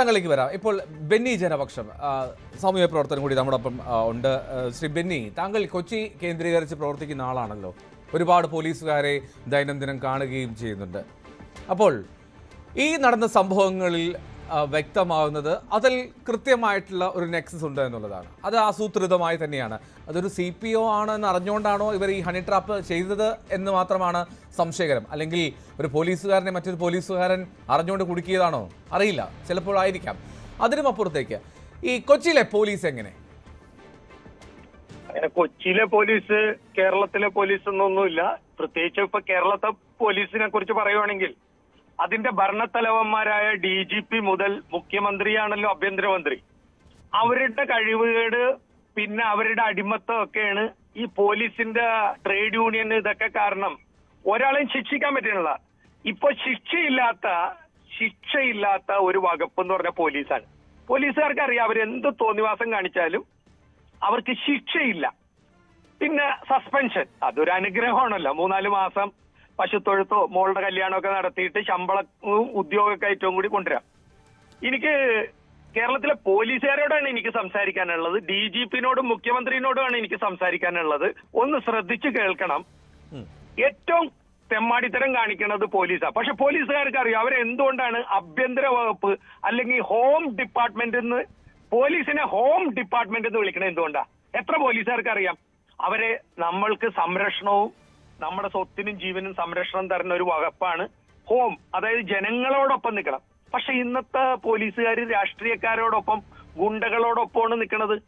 താങ്കളിലേക്ക് വരാം. ഇപ്പോൾ ബെന്നി ജനപക്ഷം സാമൂഹ്യ പ്രവർത്തനം കൂടി നമ്മുടെ ഒപ്പം ഉണ്ട്. ശ്രീ ബെന്നി താങ്കൾ കൊച്ചി കേന്ദ്രീകരിച്ച് പ്രവർത്തിക്കുന്ന ആളാണല്ലോ. ഒരുപാട് പോലീസുകാരെ ദൈനംദിനം കാണുകയും ചെയ്യുന്നുണ്ട്. അപ്പോൾ ഈ നടന്ന സംഭവങ്ങളിൽ വ്യക്തമാവുന്നത് അതിൽ കൃത്യമായിട്ടുള്ള ഒരു നെക്സസ് ഉണ്ട് എന്നുള്ളതാണ്. അത് ആസൂത്രിതമായി തന്നെയാണ്. അതൊരു സി പി ഒ ആണെന്ന് അറിഞ്ഞുകൊണ്ടാണോ ഇവർ ഈ ഹണി ട്രാപ്പ് ചെയ്തത് എന്ന് മാത്രമാണ് സംശയകരം. അല്ലെങ്കിൽ ഒരു പോലീസുകാരനെ മറ്റൊരു പോലീസുകാരൻ അറിഞ്ഞുകൊണ്ട് കുടുക്കിയതാണോ? അറിയില്ല. ചിലപ്പോൾ ആയിരിക്കാം. അതിനും അപ്പുറത്തേക്ക് ഈ കൊച്ചിയിലെ പോലീസ് എങ്ങനെ? അങ്ങനെ കൊച്ചിയിലെ പോലീസ് കേരളത്തിലെ പോലീസ് എന്നൊന്നുമില്ല. പ്രത്യേകിച്ച് ഇപ്പൊ കേരളത്തെ പോലീസിനെ കുറിച്ച് പറയുവാണെങ്കിൽ അതിന്റെ ഭരണത്തലവന്മാരായ ഡി ജി പി മുതൽ മുഖ്യമന്ത്രിയാണല്ലോ ആഭ്യന്തരമന്ത്രി. അവരുടെ കഴിവുകേട് പിന്നെ അവരുടെ അടിമത്തം ഒക്കെയാണ് ഈ പോലീസിന്റെ ട്രേഡ് യൂണിയൻ ഇതൊക്കെ കാരണം. ഒരാളെയും ശിക്ഷിക്കാൻ പറ്റുന്നില്ല ഇപ്പൊ ശിക്ഷയില്ലാത്ത ശിക്ഷയില്ലാത്ത ഒരു വകുപ്പ് എന്ന് പറഞ്ഞ പോലീസാണ്. പോലീസുകാർക്ക് അറിയാം അവരെന്ത് തോന്നിവാസം കാണിച്ചാലും അവർക്ക് ശിക്ഷയില്ല. പിന്നെ സസ്പെൻഷൻ അതൊരു അനുഗ്രഹമാണല്ലോ. മൂന്നാൽ മാസം പശുത്തൊഴുത്തോ മോളുടെ കല്യാണമൊക്കെ നടത്തിയിട്ട് ശമ്പളവും ഉദ്യോഗമൊക്കെ ഏറ്റവും കൂടി കൊണ്ടുവരാം. എനിക്ക് കേരളത്തിലെ പോലീസുകാരോടാണ് എനിക്ക് സംസാരിക്കാനുള്ളത്. ഡി ജി പിന്നോടും മുഖ്യമന്ത്രിയോടുമാണ് എനിക്ക് സംസാരിക്കാനുള്ളത്. ഒന്ന് ശ്രദ്ധിച്ചു കേൾക്കണം. ഏറ്റവും തെമ്മാടിത്തരം കാണിക്കുന്നത് പോലീസാണ് പക്ഷെ പോലീസുകാർക്ക് അറിയാം അവരെന്തുകൊണ്ടാണ് ആഭ്യന്തര വകുപ്പ് അല്ലെങ്കിൽ ഹോം ഡിപ്പാർട്ട്മെന്റ് എന്ന് പോലീസിനെ ഹോം ഡിപ്പാർട്ട്മെന്റ് എന്ന് വിളിക്കണത് എന്തുകൊണ്ടാണ് എത്ര പോലീസുകാർക്ക് അറിയാം അവരെ നമ്മൾക്ക് സംരക്ഷണവും നമ്മുടെ സ്വത്തിനും ജീവനും സംരക്ഷണം തരുന്ന ഒരു വകുപ്പാണ് ഹോം. അതായത് ജനങ്ങളോടൊപ്പം നിൽക്കണം. പക്ഷെ ഇന്നത്തെ പോലീസുകാർ രാഷ്ട്രീയക്കാരോടൊപ്പം ഗുണ്ടകളോടൊപ്പമാണ് നിൽക്കുന്നത്.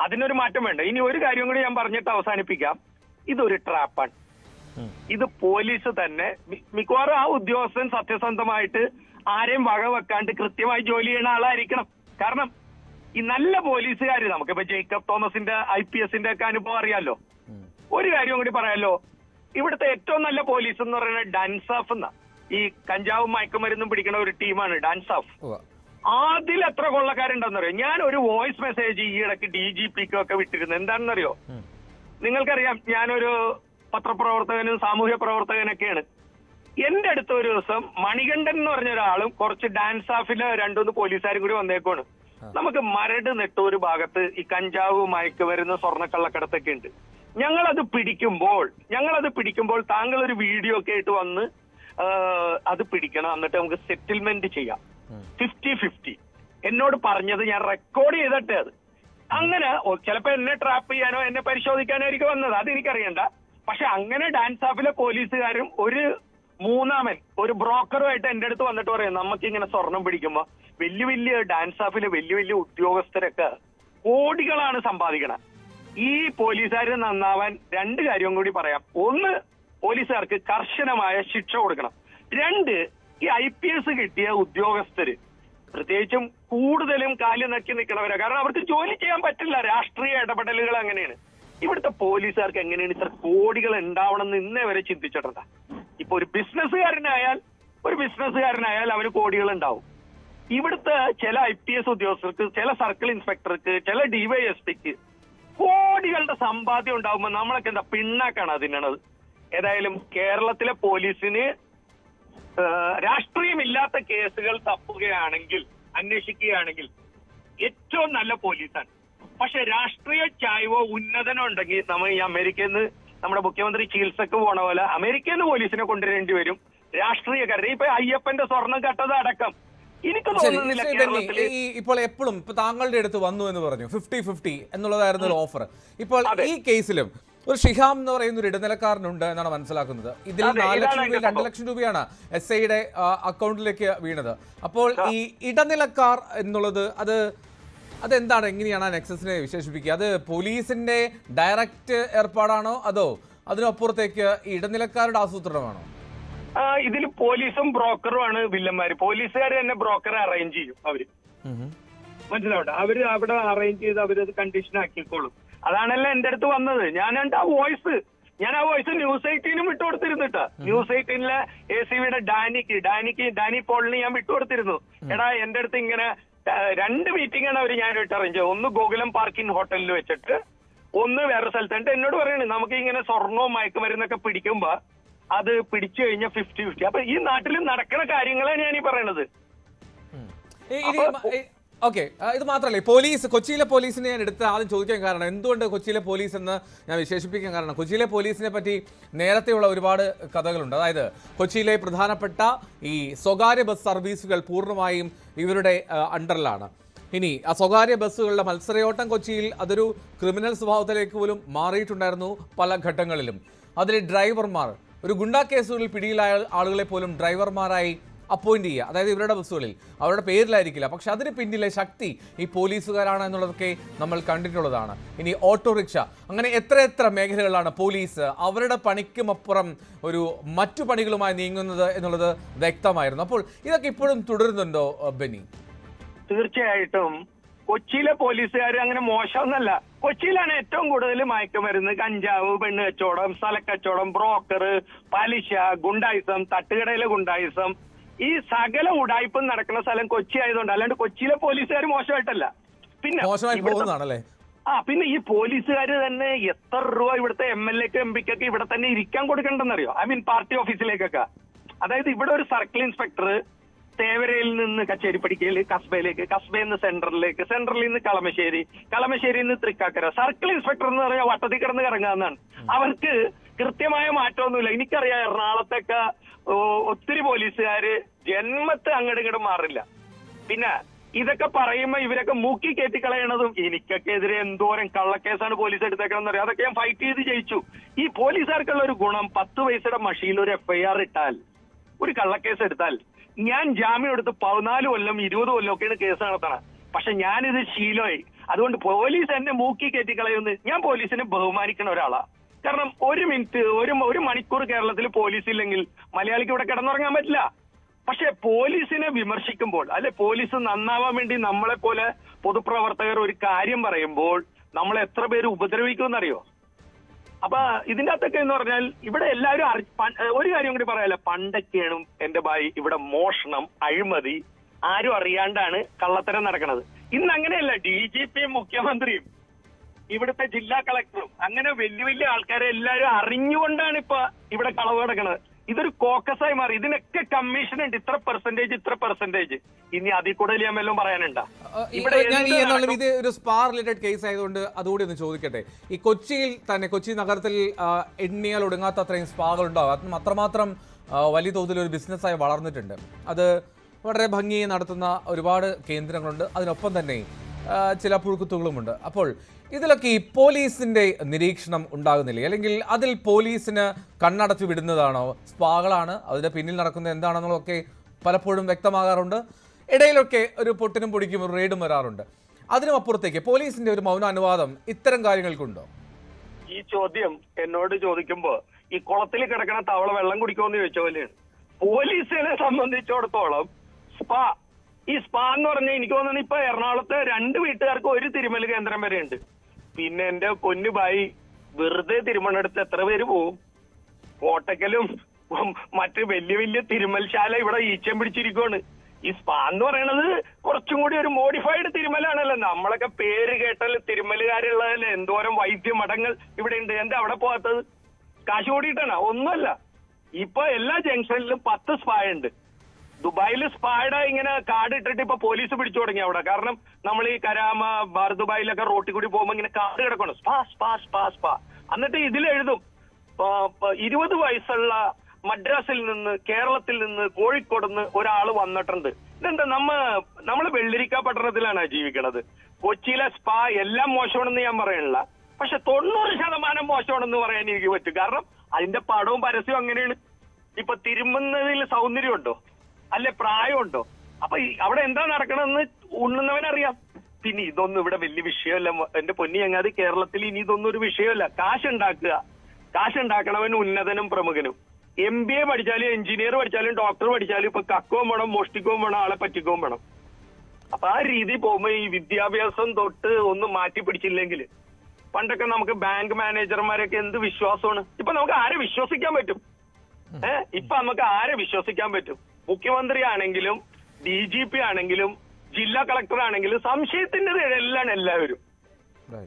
അതിനൊരു മാറ്റം വേണ്ട. ഇനി ഒരു കാര്യം കൂടി ഞാൻ പറഞ്ഞിട്ട് അവസാനിപ്പിക്കാം. ഇതൊരു ട്രാപ്പാണ്. ഇത് പോലീസ് തന്നെ മിക്കവാറും ആ ഉദ്യോഗസ്ഥൻ സത്യസന്ധമായിട്ട് ആരെയും വക വെക്കാണ്ട് കൃത്യമായി ജോലി ചെയ്യുന്ന ആളായിരിക്കണം. കാരണം ഈ നല്ല പോലീസുകാർ നമുക്കിപ്പോ ജേക്കബ് തോമസിന്റെ ഐ പി എസിന്റെ ഒക്കെ അനുഭവം അറിയാലോ? ഒരു കാര്യം കൂടി പറയാലോ? ഇവിടുത്തെ ഏറ്റവും നല്ല പോലീസ് എന്ന് പറയുന്നത് ഡാൻസാഫ് എന്നാ. ഈ കഞ്ചാവും മയക്കുമരുന്നും പിടിക്കുന്ന ഒരു ടീമാണ് ഡാൻസാഫ്. അതിൽ എത്ര കൊള്ളക്കാരുണ്ടെന്നറിയോ? ഞാൻ ഒരു വോയിസ് മെസ്സേജ് ഈ ഇടയ്ക്ക് ഡി ജി പിക്കും ഒക്കെ വിട്ടിരുന്നു. എന്താണെന്നറിയോ. നിങ്ങൾക്കറിയാം ഞാനൊരു പത്രപ്രവർത്തകനും സാമൂഹ്യ പ്രവർത്തകനൊക്കെയാണ്. എന്റെ അടുത്ത് ഒരു ദിവസം മണികണ്ഠൻ എന്ന് പറഞ്ഞ ഒരാളും കുറച്ച് ഡാൻസ് ഓഫിൽ രണ്ടുമൂന്ന് പോലീസുകാരും കൂടി വന്നേക്കുവാണ്. നമുക്ക് മരട് നെട്ടൂര് ഭാഗത്ത് ഈ കഞ്ചാവ് മയക്കുമരുന്ന് സ്വർണക്കള്ളക്കടത്തൊക്കെ ഉണ്ട്. ഞങ്ങളത് പിടിക്കുമ്പോൾ ഞങ്ങളത് പിടിക്കുമ്പോൾ താങ്കൾ ഒരു വീഡിയോ ഒക്കെ ആയിട്ട് വന്ന് അത് പിടിക്കണം. എന്നിട്ട് നമുക്ക് സെറ്റിൽമെന്റ് ചെയ്യാം. ഫിഫ്റ്റി ഫിഫ്റ്റി എന്നോട് പറഞ്ഞത് ഞാൻ റെക്കോർഡ് ചെയ്തിട്ടേ അത്. അങ്ങനെ ചിലപ്പോ എന്നെ ട്രാപ്പ് ചെയ്യാനോ എന്നെ പരിശോധിക്കാനോ ആയിരിക്കും വന്നത്. അത് എനിക്കറിയണ്ട പക്ഷെ അങ്ങനെ ഡാൻസ് ആപ്പിലെ പോലീസുകാരും ഒരു മൂന്നാമൻ ഒരു ബ്രോക്കറുമായിട്ട് എന്റെ അടുത്ത് വന്നിട്ട് പറയും നമുക്ക് ഇങ്ങനെ സ്വർണം പിടിക്കുമ്പോ വലിയ വലിയ ഡാൻസ് ആപ്പിലെ വലിയ വലിയ ഉദ്യോഗസ്ഥരൊക്കെ കോടികളാണ് സമ്പാദിക്കണം. ഈ പോലീസുകാർ നന്നാവാൻ രണ്ട് കാര്യവും കൂടി പറയാം. ഒന്ന് പോലീസുകാർക്ക് കർശനമായ ശിക്ഷ കൊടുക്കണം. രണ്ട് ഈ ഐ പി എസ് കിട്ടിയ ഉദ്യോഗസ്ഥര് പ്രത്യേകിച്ചും കൂടുതലും കാൽ നക്കി നിൽക്കണവരാ കാരണം അവർക്ക് ജോലി ചെയ്യാൻ പറ്റില്ല. രാഷ്ട്രീയ ഇടപെടലുകൾ അങ്ങനെയാണ്. ഇവിടുത്തെ പോലീസുകാർക്ക് എങ്ങനെയാണ് ഇത്ര കോടികൾ ഉണ്ടാവണം എന്ന് ഇന്നേ വരെ ചിന്തിച്ചിട്ടുണ്ട്? ഇപ്പൊ ഒരു ബിസിനസ്സുകാരനായാൽ ഒരു ബിസിനസ്സുകാരനായാൽ അവന് കോടികൾ ഉണ്ടാവും. ഇവിടുത്തെ ചില ഐ പി എസ് ഉദ്യോഗസ്ഥർക്ക് ചില സർക്കിൾ ഇൻസ്പെക്ടർക്ക് ചില ഡിവൈഎസ്പിക്ക് കോടികളുടെ സമ്പാദ്യം ഉണ്ടാവുമ്പോൾ നമ്മളൊക്കെ എന്താ പിണ്ണാക്കാണ് അതിനത് ഏതായാലും കേരളത്തിലെ പോലീസിന് രാഷ്ട്രീയമില്ലാത്ത കേസുകൾ തപ്പുകയാണെങ്കിൽ അന്വേഷിക്കുകയാണെങ്കിൽ ഏറ്റവും നല്ല പോലീസാണ്. പക്ഷെ രാഷ്ട്രീയ ചായ്വോ ഉന്നതനോ ഉണ്ടെങ്കിൽ നമ്മൾ ഈ അമേരിക്കയിൽ നിന്ന് നമ്മുടെ മുഖ്യമന്ത്രി ചികിത്സക്ക് പോണ പോലെ അമേരിക്കയിൽ നിന്ന് പോലീസിനെ കൊണ്ടുവരേണ്ടി വരും. രാഷ്ട്രീയക്കാരുടെ ഇപ്പൊ അയ്യപ്പന്റെ സ്വർണം കട്ടത് അടക്കം ഇപ്പോൾ എപ്പോഴും ഇപ്പൊ താങ്കളുടെ അടുത്ത് വന്നു എന്ന് പറഞ്ഞു. ഫിഫ്റ്റി ഫിഫ്റ്റി എന്നുള്ളതായിരുന്നു ഓഫർ ഇപ്പോൾ ഈ കേസിലും ഒരു ഷിഹാം എന്ന് പറയുന്ന ഒരു ഇടനിലക്കാരനുണ്ട് എന്നാണ് മനസ്സിലാക്കുന്നത്. ഇതിൽ നാല് ലക്ഷം രൂപ രണ്ട് ലക്ഷം രൂപയാണ് എസ് ഐയുടെ അക്കൗണ്ടിലേക്ക് വീണത്. അപ്പോൾ ഈ ഇടനിലക്കാർ എന്നുള്ളത് അത് അതെന്താണ് എങ്ങനെയാണ് ആ നെക്സസിനെ വിശേഷിപ്പിക്കുക? അത് പോലീസിന്റെ ഡയറക്റ്റ് ഏർപ്പാടാണോ അതോ അതിനപ്പുറത്തേക്ക് ഇടനിലക്കാരുടെ ആസൂത്രണമാണോ? ഇതിൽ പോലീസും ബ്രോക്കറുമാണ് വില്ലന്മാര്. പോലീസുകാർ തന്നെ ബ്രോക്കറെ അറേഞ്ച് ചെയ്യും അവർ. മനസ്സിലാവട്ടെ അവർ അവിടെ അറേഞ്ച് ചെയ്ത് അവരത് കണ്ടീഷൻ ആക്കിക്കോളും. അതാണല്ലോ എന്റെ അടുത്ത് വന്നത്. ഞാൻ ആ വോയിസ് ഞാൻ ആ വോയിസ് ന്യൂസ് എയ്റ്റീനും വിട്ടുകൊടുത്തിരുന്നിട്ടാ ന്യൂസ് എയ്റ്റീനിലെ എ സി വിയുടെ ഡാനിക്ക് ഡാനിക്ക് ഡാനി പോളിന് ഞാൻ വിട്ടുകൊടുത്തിരുന്നു എടാ എന്റെ അടുത്ത് ഇങ്ങനെ രണ്ട് മീറ്റിംഗ് ആണ് അവർ ഞാനായിട്ട് അറേഞ്ച് ഒന്ന് ഗോകുലം പാർക്കിംഗ് ഹോട്ടലിൽ വെച്ചിട്ട് ഒന്ന് വേറെ സ്ഥലത്ത്. എന്നോട് പറയണേ നമുക്ക് ഇങ്ങനെ സ്വർണവും മയക്കുമരുന്നൊക്കെ പിടിക്കുമ്പോ അത് പിടിച്ചു കഴിഞ്ഞാൽ ഫിഫ്റ്റി ഫിഫ്റ്റി അപ്പൊ ഈ നാട്ടിൽ നടക്കുന്ന കാര്യങ്ങളാണ് ഞാൻ ഈ പറയണത് ഓക്കെ. ഇത് മാത്രമല്ല പോലീസ് കൊച്ചിയിലെ പോലീസിനെ ഞാൻ എടുത്ത് ആദ്യം ചോദിക്കാൻ കാരണം എന്തുകൊണ്ട് കൊച്ചിയിലെ പോലീസ് എന്ന് ഞാൻ വിശേഷിപ്പിക്കാൻ കാരണം കൊച്ചിയിലെ പോലീസിനെ പറ്റി നേരത്തെയുള്ള ഒരുപാട് കഥകളുണ്ട്. അതായത് കൊച്ചിയിലെ പ്രധാനപ്പെട്ട ഈ സ്വകാര്യ ബസ് സർവീസുകൾ പൂർണമായും ഇവരുടെ അണ്ടറിലാണ്. ഇനി ആ സ്വകാര്യ ബസ്സുകളുടെ മത്സരയോട്ടം കൊച്ചിയിൽ അതൊരു ക്രിമിനൽ സ്വഭാവത്തിലേക്ക് പോലും മാറിയിട്ടുണ്ടായിരുന്നു പല ഘട്ടങ്ങളിലും. അതിലെ ഡ്രൈവർമാർ ഒരു ഗുണ്ടാ കേസുകളിൽ പിടിയിലായ ആളുകളെ പോലും ഡ്രൈവർമാരായി അപ്പോയിന്റ് ചെയ്യുക. അതായത് ഇവരുടെ ബസ്സുകളിൽ. അവരുടെ പേരിലായിരിക്കില്ല. പക്ഷെ അതിന് പിന്നിലെ ശക്തി ഈ പോലീസുകാരാണ് എന്നുള്ളതൊക്കെ നമ്മൾ കണ്ടിട്ടുള്ളതാണ്. ഇനി ഓട്ടോറിക്ഷ. അങ്ങനെ എത്ര എത്ര മേഖലകളാണ് പോലീസ് അവരുടെ പണിക്കുമപ്പുറം ഒരു മറ്റു പണികളുമായി നീങ്ങുന്നത് എന്നുള്ളത് വ്യക്തമായിരുന്നു. അപ്പോൾ ഇതൊക്കെ ഇപ്പോഴും തുടരുന്നുണ്ടോ ബെനി തീർച്ചയായിട്ടും. കൊച്ചിയിലെ പോലീസുകാർ അങ്ങനെ മോശമൊന്നല്ല. കൊച്ചിയിലാണ് ഏറ്റവും കൂടുതൽ മയക്കുമരുന്ന് കഞ്ചാവ് പെണ്ണ് കച്ചവടം സ്ഥലക്കച്ചവടം ബ്രോക്കർ പലിശ ഗുണ്ടായിസം തട്ടുകടയിലെ ഗുണ്ടായിസം. ഈ സകല ഉടായ്പം നടക്കുന്ന സ്ഥലം കൊച്ചി ആയതുകൊണ്ട് അല്ലാണ്ട് കൊച്ചിയിലെ പോലീസുകാർ മോശമായിട്ടല്ല. പിന്നെ ഇവിടുത്തെ- ആ പിന്നെ ഈ പോലീസുകാർ തന്നെ എത്ര രൂപ ഇവിടുത്തെ എം എൽ എക്ക് എം പിക്കൊക്കെ ഇവിടെ തന്നെ ഇരിക്കാൻ കൊടുക്കണ്ടെന്നറിയോ? I mean party ഓഫീസിലേക്കൊക്കെ. അതായത് ഇവിടെ ഒരു സർക്കിൾ ഇൻസ്പെക്ടർ തേവരയിൽ നിന്ന് കച്ചേരിപ്പടിക്കയിൽ കസ്ബയിലേക്ക് കസ്ബയിൽ നിന്ന് സെൻട്രലിലേക്ക് സെൻട്രലിൽ നിന്ന് കളമശ്ശേരി കളമശ്ശേരിയിൽ നിന്ന് തൃക്കാക്കര. സർക്കിൾ ഇൻസ്പെക്ടർ എന്ന് പറഞ്ഞാൽ വട്ടത്തിൽ കിടന്ന് കറങ്ങാന്നാണ് അവർക്ക് കൃത്യമായ മാറ്റമൊന്നുമില്ല. എനിക്കറിയാം എറണാകുളത്തൊക്കെ ഒത്തിരി പോലീസുകാര് ജന്മത്ത് അങ്ങോട്ടും ഇങ്ങോട്ടും മാറില്ല. പിന്നെ ഇതൊക്കെ പറയുമ്പോ ഇവരൊക്കെ മൂക്കി കയറ്റി കളയണതും എനിക്കൊക്കെ എതിരെ എന്തോരം കള്ളക്കേസാണ് പോലീസ് എടുത്തേക്കണമെന്ന് പറയാം അതൊക്കെ ഞാൻ ഫൈറ്റ് ചെയ്ത് ജയിച്ചു. ഈ പോലീസുകാർക്കുള്ള ഒരു ഗുണം പത്ത് പൈസയുടെ മഷിയിൽ ഒരു എഫ്ഐആർ ഇട്ടാൽ ഒരു കള്ളക്കേസ് എടുത്താൽ ഞാൻ ജാമ്യം എടുത്ത് പതിനാല് കൊല്ലം ഇരുപത് കൊല്ലം ഒക്കെയാണ് കേസ് നടത്തണം. പക്ഷെ ഞാനിത് ശീലമായി. അതുകൊണ്ട് പോലീസ് എന്നെ മൂക്കി കയറ്റി കളയുന്നു ഞാൻ പോലീസിനെ ബഹുമാനിക്കുന്ന ഒരാളാ. കാരണം ഒരു മിനിറ്റ് ഒരു ഒരു മണിക്കൂർ കേരളത്തിൽ പോലീസ് ഇല്ലെങ്കിൽ മലയാളിക്ക് ഇവിടെ കിടന്നുറങ്ങാൻ പറ്റില്ല. പക്ഷെ പോലീസിനെ വിമർശിക്കുമ്പോൾ അല്ലെ പോലീസ് നന്നാവാൻ വേണ്ടി നമ്മളെ പോലെ പൊതുപ്രവർത്തകർ ഒരു കാര്യം പറയുമ്പോൾ നമ്മൾ എത്ര പേര് ഉപദ്രവിക്കുമെന്നറിയോ? അപ്പൊ ഇതിന്റെ അകത്തൊക്കെ എന്ന് പറഞ്ഞാൽ ഇവിടെ എല്ലാവരും ഒരു കാര്യം കൂടി പറയാലോ. പണ്ടൊക്കെയാണ് എന്റെ ഭായി ഇവിടെ മോഷണം അഴിമതി ആരും അറിയാണ്ടാണ് കള്ളത്തരം നടക്കുന്നത് ഇന്ന് അങ്ങനെയല്ല. ഡി ജി പിയും മുഖ്യമന്ത്രിയും ഇവിടുത്തെ ജില്ലാ കളക്ടറും അങ്ങനെ വലിയ വലിയ ആൾക്കാരെ എല്ലാവരും അറിഞ്ഞുകൊണ്ടാണ് ഇപ്പൊ ഇവിടെ കളവ് നടക്കുന്നത് ഇതൊരു കോക്കസായി മാറി. ഇതിനൊക്കെ കമ്മീഷൻ ഉണ്ട്. ഇത്ര പെർസെന്റേജ് ഇത്ര പെർസെന്റേജ് ഇനി അതിൽ കൂടുതൽ ഞാൻ വല്ലതും പറയാനുണ്ടോ? ഇവിടെ ഞാൻ ഈ എന്നുള്ള ഇത് ഒരു സ്പാ റിലേറ്റഡ് കേസ് ആയതുകൊണ്ട് അതുകൂടി ഒന്ന് ചോദിക്കട്ടെ. ഈ കൊച്ചിയിൽ തന്നെ കൊച്ചി നഗരത്തിൽ എണ്ണിയാൽ ഒടുങ്ങാത്ത അത്രയും സ്പാകൾ ഉണ്ടാവും അതും അത്രമാത്രം വലിയ തോതിൽ ഒരു ബിസിനസ്സായി വളർന്നിട്ടുണ്ട്. അത് വളരെ ഭംഗിയായി നടത്തുന്ന ഒരുപാട് കേന്ദ്രങ്ങളുണ്ട്. അതിനൊപ്പം തന്നെ ചില പുഴുക്കുത്തുകളുമുണ്ട്. അപ്പോൾ ഇതിലൊക്കെ ഈ പോലീസിന്റെ നിരീക്ഷണം ഉണ്ടാകുന്നില്ലേ? അല്ലെങ്കിൽ അതിൽ പോലീസിന് കണ്ണടച്ചു വിടുന്നതാണോ? സ്പാകളാണ് അതിന്റെ പിന്നിൽ നടക്കുന്നത് എന്താണെന്നുള്ളതൊക്കെ പലപ്പോഴും വ്യക്തമാകാറുണ്ട്. ഇടയിലൊക്കെ ഒരു പൊട്ടിനും പൊടിക്കും ഒരു റെയ്ഡും വരാറുണ്ട്. അതിനും അപ്പുറത്തേക്ക് പോലീസിന്റെ ഒരു മൗന അനുവാദം ഇത്തരം കാര്യങ്ങൾക്കുണ്ടോ? ഈ ചോദ്യം എന്നോട് ചോദിക്കുമ്പോ ഈ കുളത്തിൽ കിടക്കുന്ന തവള വെള്ളം കുടിക്കുമെന്ന് ചോദിച്ച പോലെയാണ്. പോലീസിനെ സംബന്ധിച്ചിടത്തോളം സ്പാ ഈ സ്പാ എന്ന് പറഞ്ഞാൽ എനിക്ക് തോന്നുന്നു ഇപ്പൊ എറണാകുളത്തെ രണ്ട് വീട്ടുകാർക്ക് ഒരു തിരുമൽ കേന്ദ്രം വരെ ഉണ്ട് പിന്നെ എന്റെ പൊന്നു ബായി വെറുതെ തിരുമണെടുത്ത് എത്ര പേര് പോവും? കോട്ടക്കലും മറ്റ് വലിയ വലിയ തിരുമൽശാല ഇവിടെ ഈച്ചം പിടിച്ചിരിക്കുവാണ്. ഈ സ്പാ എന്ന് പറയണത് കുറച്ചും കൂടി ഒരു മോഡിഫൈഡ് തിരുമലാണല്ലോ. നമ്മളൊക്കെ പേര് കേട്ടാൽ തിരുമലുകാരുള്ളതല്ലേ? എന്തോരം വൈദ്യമഠങ്ങൾ ഇവിടെ ഉണ്ട്. എന്താ അവിടെ പോകാത്തത്? കാശ് കൂടിയിട്ടാണ്? ഒന്നുമല്ല. ഇപ്പൊ എല്ലാ ജംഗ്ഷനിലും പത്ത് സ്പാ ഉണ്ട്. ദുബായിൽ സ്പായുടെ ഇങ്ങനെ കാർഡ് ഇട്ടിട്ട് ഇപ്പൊ പോലീസ് പിടിച്ചു തുടങ്ങി അവിടെ. കാരണം നമ്മൾ ഈ കരാമ ദുബായിലൊക്കെ റോട്ടിൽ കൂടി പോകുമ്പോ ഇങ്ങനെ കാർഡ് കിടക്കണം സ്പാ സ്പാ സ്പാ സ്പാ. എന്നിട്ട് ഇതിൽ എഴുതും ഇരുപത് വയസ്സുള്ള മദ്രാസിൽ നിന്ന് കേരളത്തിൽ നിന്ന് കോഴിക്കോട് നിന്ന് ഒരാൾ വന്നിട്ടുണ്ട്. ഇതെന്താ നമ്മ നമ്മൾ വെള്ളിരിക്ക പട്ടണത്തിലാണ് ജീവിക്കണത്? കൊച്ചിയിലെ സ്പാ എല്ലാം മോശമാണെന്ന് ഞാൻ പറയണില്ല പക്ഷെ തൊണ്ണൂറ് ശതമാനം മോശമാണെന്ന് പറയാൻ എനിക്ക് പറ്റും. കാരണം അതിന്റെ പടവും പരസ്യവും അങ്ങനെയാണ്. ഇപ്പൊ തിരുമുന്നതിൽ സൗന്ദര്യമുണ്ടോ? അല്ലെ പ്രായമുണ്ടോ? അപ്പൊ അവിടെ എന്താ നടക്കണമെന്ന് ഉണ്ണുന്നവനറിയാം. പിന്നെ ഇതൊന്നും ഇവിടെ വലിയ വിഷയമല്ല. എന്റെ പൊന്നി ചങ്ങാതി കേരളത്തിൽ ഇനി ഇതൊന്നും ഒരു വിഷയമല്ല. കാശ് ഉണ്ടാക്കുക കാശ് ഉണ്ടാക്കണവൻ ഉന്നതനും പ്രമുഖനും. എം ബി എ പഠിച്ചാലും എഞ്ചിനീയർ പഠിച്ചാലും ഡോക്ടർ പഠിച്ചാലും ഇപ്പൊ കക്കവും വേണം മോഷ്ടിക്കവും വേണം ആളെ പറ്റിക്കവും വേണം. അപ്പൊ ആ രീതി പോകുമ്പോ ഈ വിദ്യാഭ്യാസം തൊട്ട് ഒന്നും മാറ്റി പിടിച്ചില്ലെങ്കിൽ പണ്ടൊക്കെ നമുക്ക് ബാങ്ക് മാനേജർമാരൊക്കെ എന്ത് വിശ്വാസമാണ്? ഇപ്പൊ നമുക്ക് ആരെ വിശ്വസിക്കാൻ പറ്റും? ഏഹ് ഇപ്പൊ നമുക്ക് ആരെ വിശ്വസിക്കാൻ പറ്റും? മുഖ്യമന്ത്രി ആണെങ്കിലും ഡി ജി പി ആണെങ്കിലും ജില്ലാ കളക്ടർ ആണെങ്കിലും സംശയത്തിന്റെ നിഴലിലാണ് എല്ലാവരും.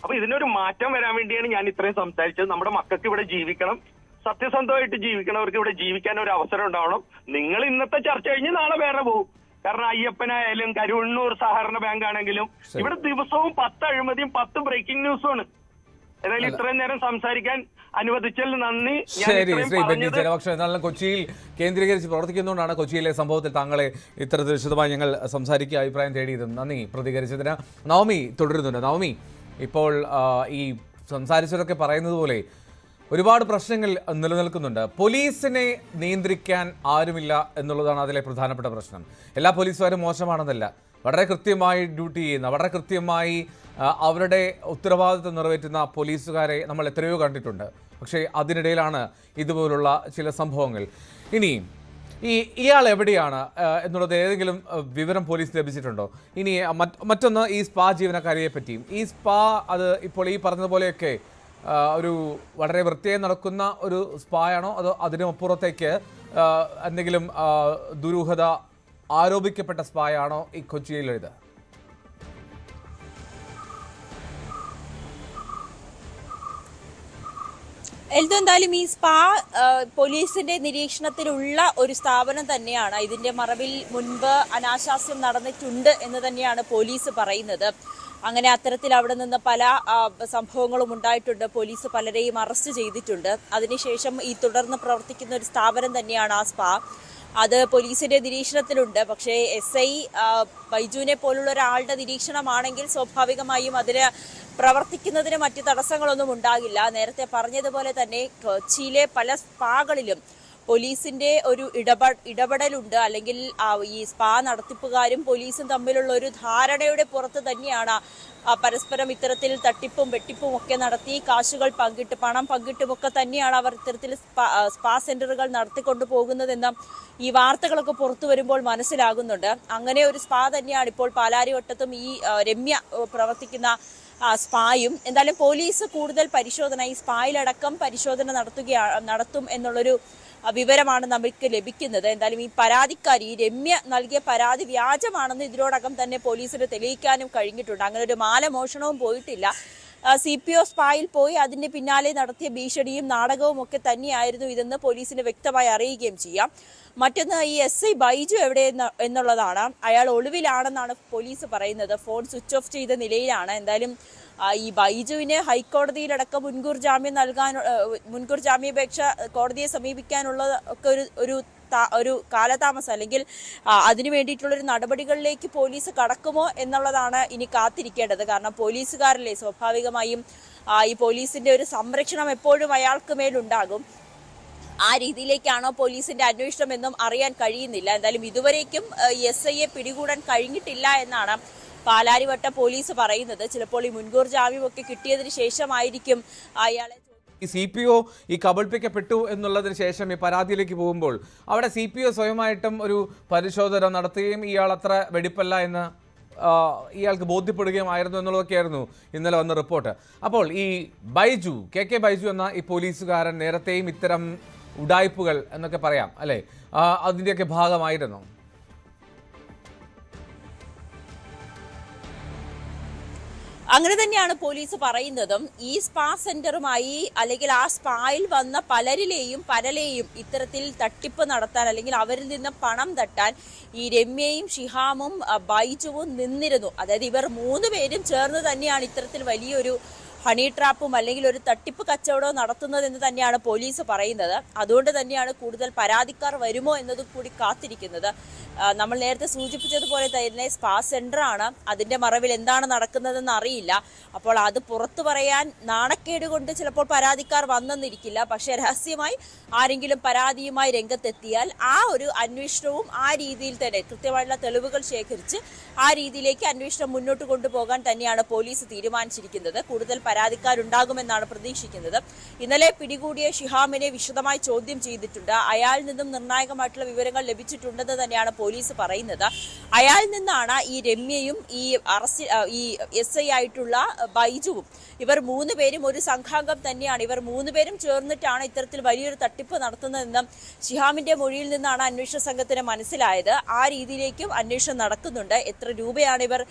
അപ്പൊ ഇതിനൊരു മാറ്റം വരാൻ വേണ്ടിയാണ് ഞാൻ ഇത്രയും സംസാരിച്ചത്. നമ്മുടെ മക്കൾക്ക് ഇവിടെ ജീവിക്കണം സത്യസന്ധമായിട്ട് ജീവിക്കണവർക്ക് ഇവിടെ ജീവിക്കാൻ ഒരു അവസരം ഉണ്ടാവണം. നിങ്ങൾ ഇന്നത്തെ ചർച്ച കഴിഞ്ഞ് നാളെ വേറെ പോകും കാരണം അയ്യപ്പനായാലും കരുവണ്ണൂർ സഹകരണ ബാങ്ക് ആണെങ്കിലും. ഇവിടെ ദിവസവും പത്ത് അഴിമതിയും പത്ത് ബ്രേക്കിംഗ് ന്യൂസും ആണ്. ഏതായാലും ഇത്രയും നേരം സംസാരിക്കാൻ അനുവദിച്ചതിൽ നന്ദി. ശരി ശ്രീ ബെന്നി ജനപക്ഷം എന്നാലും കൊച്ചിയിൽ കേന്ദ്രീകരിച്ച് പ്രവർത്തിക്കുന്നതുകൊണ്ടാണ് കൊച്ചിയിലെ സംഭവത്തിൽ താങ്കളെ ഇത്തരത്തിൽ വിശദമായി ഞങ്ങൾ സംസാരിക്കുക അഭിപ്രായം തേടിയതും. നന്ദി പ്രതികരിച്ചതിന് നവമി തുടരുന്നുണ്ട്. നവമി ഇപ്പോൾ ഈ സംസാരിച്ചവരൊക്കെ പറയുന്നത് പോലെ ഒരുപാട് പ്രശ്നങ്ങൾ നിലനിൽക്കുന്നുണ്ട്. പോലീസിനെ നിയന്ത്രിക്കാൻ ആരുമില്ല എന്നുള്ളതാണ് അതിലെ പ്രധാനപ്പെട്ട പ്രശ്നം. എല്ലാ പോലീസുകാരും മോശമാണെന്നല്ല. വളരെ കൃത്യമായി ഡ്യൂട്ടി ചെയ്യുന്ന വളരെ കൃത്യമായി അവരുടെ ഉത്തരവാദിത്വം നിറവേറ്റുന്ന പോലീസുകാരെ നമ്മൾ എത്രയോ കണ്ടിട്ടുണ്ട്. പക്ഷേ അതിനിടയിലാണ് ഇതുപോലുള്ള ചില സംഭവങ്ങൾ. ഇനി ഈ ഇയാൾ എവിടെയാണ് എന്നുള്ളത് ഏതെങ്കിലും വിവരം പോലീസ് ലഭിച്ചിട്ടുണ്ടോ? ഇനി മറ്റൊന്ന് ഈ സ്പാ ജീവനക്കാരിയെ പറ്റിയും. ഈ സ്പാ അത് ഇപ്പോൾ ഈ പറഞ്ഞതുപോലെയൊക്കെ ഒരു വളരെ വൃത്തിയായി നടക്കുന്ന ഒരു സ്പായാണോ? അതോ അതിനപ്പുറത്തേക്ക് എന്തെങ്കിലും ദുരൂഹത ആരോപിക്കപ്പെട്ട സ്പായാണോ ഈ കൊച്ചിയിലേത് എൽദോ എന്തായാലും ഈ സ്പാ പോലീസിന്റെ നിരീക്ഷണത്തിലുള്ള ഒരു സ്ഥാപനം തന്നെയാണ്. ഇതിന്റെ മറവിൽ മുൻപ് അനാശാസ്യം നടന്നിട്ടുണ്ട് എന്ന് തന്നെയാണ് പോലീസ് പറയുന്നത്. അങ്ങനെ അത്തരത്തിൽ അവിടെ നിന്ന് പല സംഭവങ്ങളും ഉണ്ടായിട്ടുണ്ട്. പോലീസ് പലരെയും അറസ്റ്റ് ചെയ്തിട്ടുണ്ട്. അതിനുശേഷം ഈ തുടർന്ന് പ്രവർത്തിക്കുന്ന ഒരു സ്ഥാപനം തന്നെയാണ് ആ സ്പാ. അത് പോലീസിന്റെ നിരീക്ഷണത്തിലുണ്ട്. പക്ഷേ എസ് ഐ ബൈജുവിനെ പോലുള്ള ഒരാളുടെ നിരീക്ഷണമാണെങ്കിൽ സ്വാഭാവികമായും അതിന് പ്രവർത്തിക്കുന്നതിന് മറ്റു തടസ്സങ്ങളൊന്നും ഉണ്ടാകില്ല. നേരത്തെ പറഞ്ഞതുപോലെ തന്നെ കൊച്ചിയിലെ പല സ്പാകളിലും പോലീസിന്റെ ഒരു ഇടപെ ഇടപെടലുണ്ട്. അല്ലെങ്കിൽ ഈ സ്പാ നടത്തിപ്പുകാരും പോലീസും തമ്മിലുള്ള ഒരു ധാരണയുടെ പുറത്ത് തന്നെയാണ് പരസ്പരം ഇത്തരത്തിൽ തട്ടിപ്പും വെട്ടിപ്പും ഒക്കെ നടത്തി കാശുകൾ പങ്കിട്ട് പണം പങ്കിട്ടുമൊക്കെ തന്നെയാണ് അവർ ഇത്തരത്തിൽ സ്പാ സെന്ററുകൾ നടത്തിക്കൊണ്ടു പോകുന്നതെന്ന് ഈ വാർത്തകളൊക്കെ പുറത്തു വരുമ്പോൾ മനസ്സിലാകുന്നുണ്ട്. അങ്ങനെ ഒരു സ്പാ തന്നെയാണ് ഇപ്പോൾ പാലാരിവട്ടത്തും ഈ രമ്യ പ്രവർത്തിക്കുന്ന സ്പായും. എന്തായാലും പോലീസ് കൂടുതൽ പരിശോധന ഈ സ്പായിലടക്കം പരിശോധന നടത്തുകയാണ് നടത്തും എന്നുള്ളൊരു വിവരമാണ് നമുക്ക് ലഭിക്കുന്നത്. എന്തായാലും ഈ പരാതിക്കാരി രമ്യ നൽകിയ പരാതി വ്യാജമാണെന്ന് ഇതിനോടകം തന്നെ പോലീസിന് തെളിയിക്കാനും കഴിഞ്ഞിട്ടുണ്ട്. അങ്ങനെ ഒരു മാല മോഷണവും പോയിട്ടില്ല സി പി ഒ സ്പായിൽ പോയി അതിന്റെ പിന്നാലെ നടത്തിയ ഭീഷണിയും നാടകവും ഒക്കെ തന്നെയായിരുന്നു ഇതെന്ന് പോലീസിന് വ്യക്തമായി അറിയുകയും ചെയ്യാം. മറ്റൊന്ന് ഈ എസ് ഐ ബൈജു എവിടെ എന്നുള്ളതാണ്. അയാൾ ഒളിവിലാണെന്നാണ് പോലീസ് പറയുന്നത്. ഫോൺ സ്വിച്ച് ഓഫ് ചെയ്ത നിലയിലാണ്. എന്തായാലും ഈ ബൈജുവിന് ഹൈക്കോടതിയിലടക്കം മുൻകൂർ ജാമ്യം നൽകാൻ മുൻകൂർ ജാമ്യാപേക്ഷ കോടതിയെ സമീപിക്കാനുള്ള ഒക്കെ ഒരു ഒരു ഒരു കാലതാമസം അല്ലെങ്കിൽ അതിനു വേണ്ടിയിട്ടുള്ളൊരു നടപടികളിലേക്ക് പോലീസ് കടക്കുമോ എന്നുള്ളതാണ് ഇനി കാത്തിരിക്കേണ്ടത്. കാരണം പോലീസുകാരല്ലേ സ്വാഭാവികമായും ഈ പോലീസിന്റെ ഒരു സംരക്ഷണം എപ്പോഴും അയാൾക്ക് മേലുണ്ടാകും. ആ രീതിയിലേക്കാണോ പോലീസിന്റെ അന്വേഷണം എന്നും അറിയാൻ കഴിയുന്നില്ല. എന്തായാലും ഇതുവരേക്കും എസ് ഐയെ പിടികൂടാൻ കഴിഞ്ഞിട്ടില്ല എന്നാണ് പാലാരിവട്ട പോലീസ് പറയുന്നത് ചിലപ്പോൾ ഈ മുൻകൂർ ജാമ്യമൊക്കെ കിട്ടിയതിന് ശേഷമായിരിക്കും അയാളെ ഈ സി പി ഒ ഈ കബളിപ്പിക്കപ്പെട്ടു എന്നുള്ളതിന് ശേഷം ഈ പരാതിയിലേക്ക് പോകുമ്പോൾ അവിടെ സി പി ഒ സ്വയമായിട്ടും ഒരു പരിശോധന നടത്തുകയും ഇയാൾ അത്ര വെടിപ്പല്ല എന്ന് ഇയാൾക്ക് ഇയാൾക്ക് ബോധ്യപ്പെടുകയുമായിരുന്നു എന്നുള്ളതൊക്കെയായിരുന്നു ഇന്നലെ വന്ന റിപ്പോർട്ട്. അപ്പോൾ ഈ ബൈജു കെ കെ ബൈജു എന്ന ഈ പോലീസുകാരൻ നേരത്തെയും ഇത്തരം ഉഡായിപ്പുകൾ എന്നൊക്കെ പറയാം അല്ലേ? അതിന്റെയൊക്കെ ഭാഗമായിരുന്നു. അങ്ങനെ തന്നെയാണ് പോലീസ് പറയുന്നതും. ഈ സ്പാ സെന്ററുമായി അല്ലെങ്കിൽ ആ സ്പായിൽ വന്ന പലരിലെയും പലരെയും ഇത്തരത്തിൽ തട്ടിപ്പ് നടത്താൻ അല്ലെങ്കിൽ അവരിൽ നിന്ന് പണം തട്ടാൻ ഈ രമ്യയും ഷിഹാമും ബൈജുവും നിന്നിരുന്നു. അതായത് ഇവർ മൂന്ന് പേരും ചേർന്ന് തന്നെയാണ് ഇത്തരത്തിൽ വലിയൊരു ഹണി ട്രാപ്പും അല്ലെങ്കിൽ ഒരു തട്ടിപ്പ് കച്ചവടവും നടത്തുന്നതെന്ന് തന്നെയാണ് പോലീസ് പറയുന്നത്. അതുകൊണ്ട് തന്നെയാണ് കൂടുതൽ പരാതിക്കാർ വരുമോ എന്നതും കൂടി കാത്തിരിക്കുന്നത്. നമ്മൾ നേരത്തെ സൂചിപ്പിച്ചതുപോലെ തന്നെ സ്പാ സെന്റർ ആണ്. അതിന്റെ മറവിൽ എന്താണ് നടക്കുന്നതെന്ന് അറിയില്ല. അപ്പോൾ അത് പുറത്തു പറയാൻ നാണക്കേട് കൊണ്ട് ചിലപ്പോൾ പരാതിക്കാർ വന്നെന്നിരിക്കില്ല. പക്ഷേ രഹസ്യമായി ആരെങ്കിലും പരാതിയുമായി രംഗത്തെത്തിയാൽ ആ ഒരു അന്വേഷണവും ആ രീതിയിൽ തന്നെ കൃത്യമായിട്ടുള്ള തെളിവുകൾ ശേഖരിച്ച് ആ രീതിയിലേക്ക് അന്വേഷണം മുന്നോട്ട് കൊണ്ടുപോകാൻ തന്നെയാണ് പോലീസ് തീരുമാനിച്ചിരിക്കുന്നത്. കൂടുതൽ പരാതിക്കാരുണ്ടാകുമെന്നാണ് പ്രതീക്ഷിക്കുന്നത്. ഇന്നലെ പിടികൂടിയ ഷിഹാമിനെ വിശദമായി ചോദ്യം ചെയ്തിട്ടുണ്ട്. അയാളിൽ നിന്നും നിർണായകമായിട്ടുള്ള വിവരങ്ങൾ ലഭിച്ചിട്ടുണ്ടെന്ന് തന്നെയാണ് പോലീസ് പറയുന്നത്. അയാളിൽ നിന്നാണ് ഈ രമ്യയും ഈ അറസ്റ്റ് ഈ എസ് ഐ ആയിട്ടുള്ള ബൈജുവും ഇവർ മൂന്ന് പേരും ഒരു സംഘാംഗം തന്നെയാണ്. ഇവർ മൂന്ന് പേരും ചേർന്നിട്ടാണ് ഇത്തരത്തിൽ വലിയൊരു തട്ടിപ്പ് നടത്തുന്നതെന്നും ഷിഹാമിന്റെ മൊഴിയിൽ നിന്നാണ് അന്വേഷണ സംഘത്തിന് മനസ്സിലായത്. ആ രീതിയിലേക്കും അന്വേഷണം നടക്കുന്നുണ്ട്. എത്ര രൂപയാണ് ഇവർ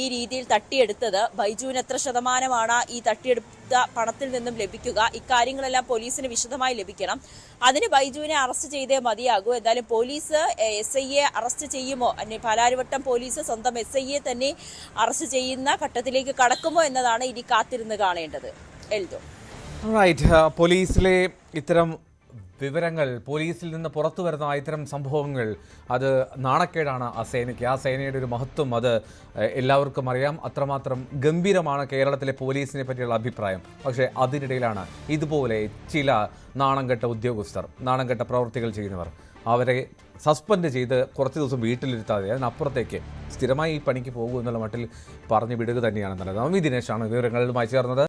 ഈ രീതിയിൽ തട്ടിയെടുത്തത്? ബൈജുവിന് എത്ര ശതമാനമാണ് ഈ തട്ടിയെടുത്ത പണത്തിൽ നിന്നും ലഭിക്കുക. ഇക്കാര്യങ്ങളെല്ലാം പോലീസിന് വിശദമായി ലഭിക്കണം. അതിന് ബൈജുവിനെ അറസ്റ്റ് ചെയ്തേ മതിയാകൂ. എന്തായാലും പോലീസ് എസ് ഐയെ അറസ്റ്റ് ചെയ്യുമോ? പാലാരിവട്ടം പോലീസ് സ്വന്തം എസ് ഐയെ തന്നെ അറസ്റ്റ് ചെയ്യുന്ന ഘട്ടത്തിലേക്ക് കടക്കുമോ എന്നതാണ് ഇനി കാത്തിരുന്ന് കാണേണ്ടത്. എൽദോ. റൈറ്റ് പോലീസിലെ ഇത്തരം വിവരങ്ങൾ പോലീസിൽ നിന്ന് പുറത്തു വരുന്ന ഇത്തരം സംഭവങ്ങൾ അത് നാണക്കേടാണ് ആ സേനയ്ക്ക്. ആ സേനയുടെ ഒരു മഹത്വം അത് എല്ലാവർക്കും അറിയാം. അത്രമാത്രം ഗംഭീരമാണ് കേരളത്തിലെ പോലീസിനെ പറ്റിയുള്ള അഭിപ്രായം. പക്ഷേ അതിനിടയിലാണ് ഇതുപോലെ ചില നാണംകെട്ട ഉദ്യോഗസ്ഥർ നാണംകെട്ട പ്രവർത്തികൾ ചെയ്യുന്നവർ അവരെ സസ്പെൻഡ് ചെയ്ത് കുറച്ച് ദിവസം വീട്ടിലിരുത്താതെ അതിനപ്പുറത്തേക്ക് സ്ഥിരമായി ഈ പണിക്ക് പോകുമെന്നുള്ള മട്ടിൽ പറഞ്ഞു വിടുക തന്നെയാണ് നല്ലത്. നവമി ദിനേശാണ് വിവരങ്ങളുമായി ചേർന്നത്.